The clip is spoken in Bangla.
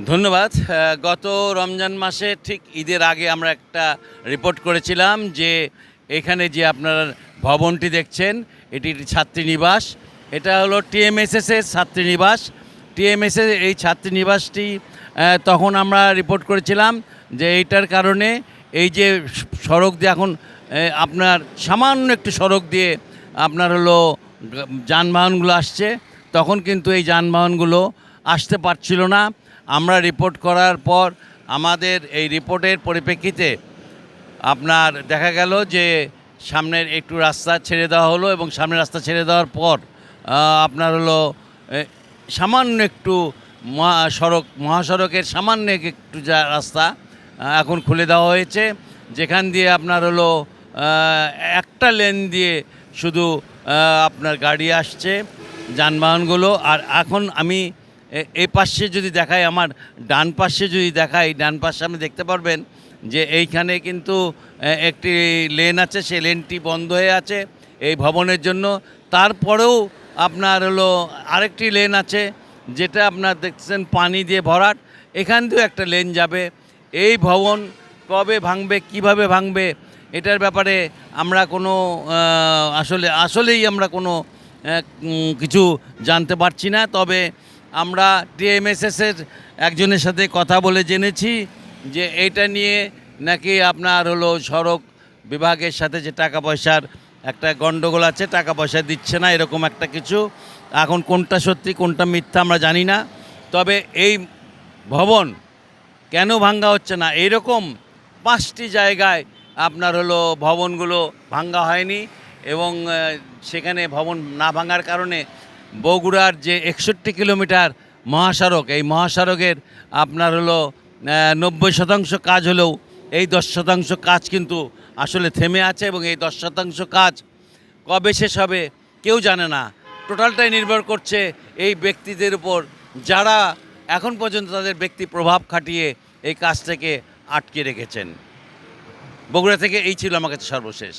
ধন্যবাদ। গত রমজান মাসে ঠিক ঈদের আগে আমরা একটা রিপোর্ট করেছিলাম যে এখানে যে আপনার ভবনটি দেখছেন, এটি ছাত্রীনিবাস। এটা হলো টিএমএসএস এর ছাত্রীনিবাস। টিএমএসএস এই ছাত্রীনিবাসটি তখন আমরা রিপোর্ট করেছিলাম যে এইটার কারণে এই যে সড়ক দিয়ে এখন আপনার সামান্য একটু সড়ক দিয়ে আপনার হলো যানবাহনগুলো আসছে, তখন কিন্তু এই যানবাহনগুলো আসতে পারছিল না। আমরা রিপোর্ট করার পর আমাদের এই রিপোর্টের পরিপ্রেক্ষিতে আপনার দেখা গেল যে সামনের একটু রাস্তা ছেড়ে দেওয়া হলো এবং সামনের রাস্তা ছেড়ে দেওয়ার পর আপনার হলো সামান্য একটু সড়ক, মহাসড়কের সামান্য একটু যা রাস্তা এখন খুলে দেওয়া হয়েছে। যেখান দিয়ে আপনার হলো একটা লেন দিয়ে শুধু আপনার গাড়ি আসছে, যানবাহনগুলো। আর এখন আমি এই পাশে যদি দেখায় আমার ডান পাশে যদি দেখাই, ডান পাশে আপনি দেখতে পারবেন যে এইখানে কিন্তু একটি লেন আছে, সেই লেনটি বন্ধ হয়ে আছে এই ভবনের জন্য। তারপরেও আপনার হলো আরেকটি লেন আছে, যেটা আপনার দেখছেন পানি দিয়ে ভরাট, এখান দিয়েও একটা লেন যাবে। এই ভবন কবে ভাঙবে, কীভাবে ভাঙবে, এটার ব্যাপারে আমরা কোনো আসলে, আসলেই আমরা কোনো কিছু জানতে পারছি না। তবে আমরা টিএমএসএসের একজনের সাথে কথা বলে জেনেছি যে এটা নিয়ে নাকি আপনার হলো সড়ক বিভাগের সাথে যে টাকা পয়সার একটা গণ্ডগোল আছে, টাকা পয়সা দিচ্ছে না, এরকম একটা কিছু। এখন কোনটা সত্যি, কোনটা মিথ্যা আমরা জানি না। তবে এই ভবন কেন ভাঙ্গা হচ্ছে না? এইরকম পাঁচটি জায়গায় আপনার হলো ভবনগুলো ভাঙ্গা হয়নি এবং সেখানে ভবন না ভাঙার কারণে বগুড়ার যে একষট্টি কিলোমিটার মহাসড়ক, এই মহাসড়কের আপনার হলো নব্বই শতাংশ কাজ হলেও এই দশ শতাংশ কাজ কিন্তু আসলে থেমে আছে এবং এই দশ শতাংশ কাজ কবে শেষ হবে কেউ জানে না। টোটালটাই নির্ভর করছে এই ব্যক্তিদের উপর যারা এখন পর্যন্ত তাদের ব্যক্তি প্রভাব খাটিয়ে এই কাজটাকে আটকে রেখেছেন। বগুড়া থেকে এই ছিল আমার কাছে সর্বশেষ।